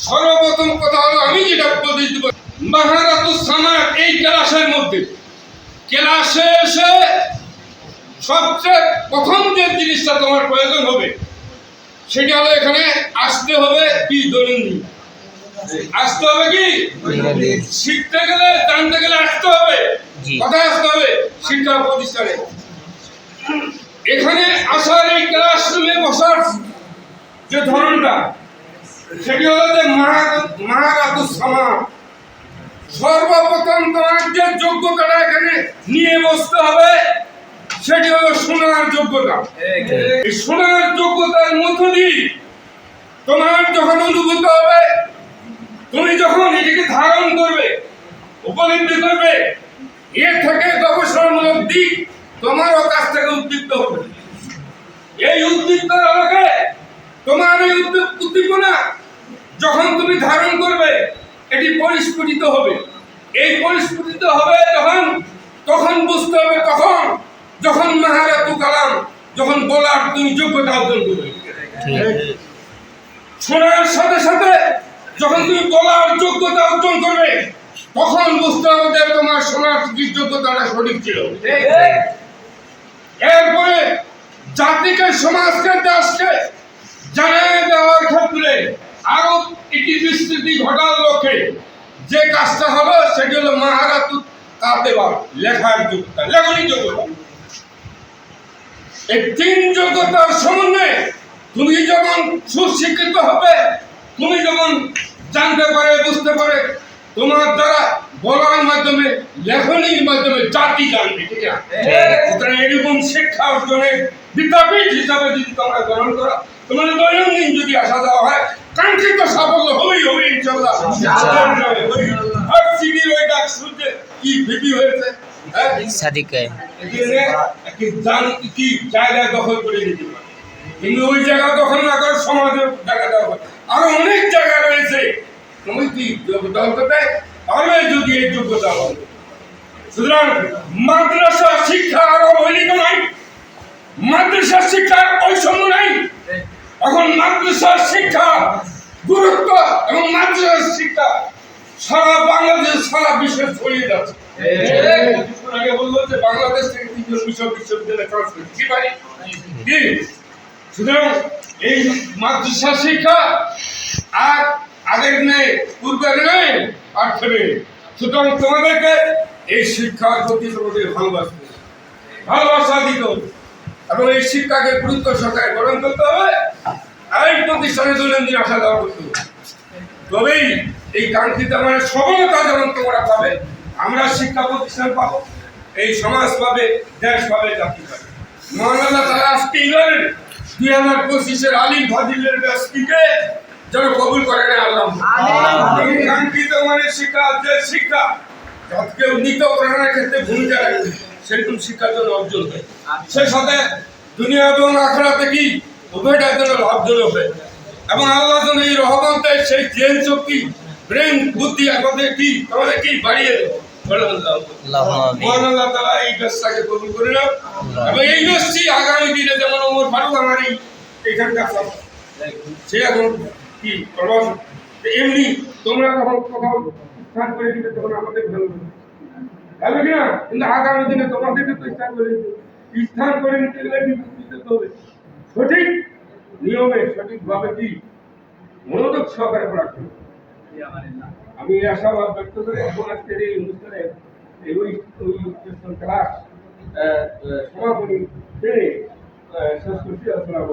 সর্বপ্রথম কথা হলো আমি যেটা উপদেশ দিব মাহারাতুস সামাত এই ক্লাসের মধ্যে। ক্লাসে এসে সবচেয়ে প্রথম যে জিনিসটা তোমার প্রয়োজন হবে সেটা হলো এখানে আসতে হবে কি দৈনন্দিন। আসতে হবে কি? শিখতে গেলে জানতে গেলে আসতে হবে। জি। কোথায় আসতে হবে? শিক্ষা প্রতিষ্ঠানে। এখানে আসার এই ক্লাসরুমে বসার যে ধরনটা সেটি হলো যে মাহারাতুস সামাত সর্বপ্রথম তোমার যে যোগ্যতাটা এখানে নিয়ে বসতে হবে। সেটি হলো শোনার যোগ্যতা। এই শোনার যোগ্যতার মধ্য দিয়ে তোমার যখন অনুভূত হবে, তুমি যখন এটিকে ধারণ করবে, উপলব্ধি করবে এর থেকে গবেষণামূলক দিক তোমারও কাছ থেকে উদ্দীপ্ত হবে। এই উদ্দীপ্ত আমাকে তোমার এই উদ্দীপ- উদ্দীপনা যখন তুমি ধারণ করবে এটি পরিস্ফুটিত হবে। এই পরিস্ফুটিত হবে যখন তখন বুঝতে হবে তখন যখন মাহারাতু কালাম যখন বলার তুমি যোগ্যতা অর্জন করবে শোনার সাথে সাথে যখন তুমি বলার যোগ্যতা অর্জন করবে তখন বুঝতে হবে যে তোমার শোনার যোগ্যতাটা সঠিক ছিল। এরপরে জাতিকে সমাজকে দেশকে জানিয়ে দেওয়ার ক্ষেত্রে আরও একটি বিস্তৃতি ঘটার লক্ষ্যে যে কাজটা হবে সেটি হলো মাহারাতু কাতেবা লেখার যোগ্যতা লেখনী যোগ্যতা। এই তিন যোগ্যতার সমন্বয়ে তুমি যেমন সুশিক্ষিত হবে তুমি যেমন জানতে পারে বুঝতে পারে তোমার দ্বারা বলার মাধ্যমে লেখনির মাধ্যমে জাতি জানবে ঠিক আছে? সুতরাং এরকম শিক্ষা অর্জনের বিদ্যাপীঠ হিসাবে যদি তোমরা গ্রহণ করো তোমাদের দৈনন্দিন যদি আসা দেওয়া হয় কাঙ্ক্ষিত সাফল্য হবেই কি হ্যাঁ? সাদিকে এখানে একটি দান কি জায়গা দখল করে নিতে পারে কিন্তু ওই জায়গা দখল না করে সমাজের জায়গা দেওয়া আরও অনেক জায়গা রয়েছে। তুমি কি যদি এই যোগ্যতা হবে সুতরাং মাদ্রাসা শিক্ষা আর অবহেলিত নাই। মাদ্রাসা শিক্ষার বৈষম্য নাই। এখন মাদ্রাসার শিক্ষা গুরুত্ব এবং মাদ্রাসার শিক্ষা সারা বাংলাদেশ, সারা বিশ্বে ছড়িয়ে যাচ্ছে। আগে বলল যে বাংলাদেশ থেকে তিনজন বিশ্ব বিশ্ববিদ্যালয়ে কি সুতরাং এই মাদ্রাসা শিক্ষা আর আগের নেই পূর্বের নেই আর থেমে সুতরাং তোমাদেরকে এই শিক্ষার প্রতি তোমাদের ভালোবাসতে ভালোবাসা দিতে এবং এই শিক্ষাকে গুরুত্ব সহকারে গ্রহণ করতে হবে। আরেক প্রতিষ্ঠানে দৈনন্দিন আসা যাওয়া করতে হবে। তবেই এই কাঙ্ক্ষিত মানে সফলতা যেমন তোমরা পাবে আমরা শিক্ষা প্রতিষ্ঠান পাবো এই সমাজ পাবে দেশ পাবে জাতি পাবে। মহান তারা আজকে ইলেন দুই হাজার পঁচিশের আলিম ফাদিলের ব্যক্তিকে যেন কবুল করে না আল্লাহ। কাঙ্ক্ষিত মানে শিক্ষা যে শিক্ষা যাতে উন্নীত করার ক্ষেত্রে ভূমিকা রাখবে সেরকম শিক্ষার জন্য অর্জন হয়। সে সাথে দুনিয়া এবং আখড়াতে কি উভয়টার জন্য লাভজনক হয়। এবং আল্লাহ যেন এই রহমতে সেই জেন শক্তি ব্রেন বুদ্ধি আমাদের কি আমাদের কি বাড়িয়ে আল্লাহ। আল্লাহুম্মা মহান আল্লাহ তাআলা এই ব্যবসাকে কবুল করে নাও। এবং এই ব্যবসি আগামী দিনে যেমন ওমর ফারুক আমার এই এখানকার সে এখন কি প্রবাস এমনি তোমরা যখন কোথাও স্থান করে দিবে তখন আমাদের ভালো। হবে। কিনা কিন্তু আগামী দিনে তোমাদেরকে তো স্থান করে দিতে স্থান করে নিতে গেলে হবে। সঠিক নিয়মে সঠিকভাবে কি মনোযোগ সহকারে হবে। আমি আশাবাদ ব্যক্ত করে এখন আজকের এই অনুষ্ঠানে এই ওই ক্লাস সমাপনী ট্রেনে শেষ করছি আসসালাম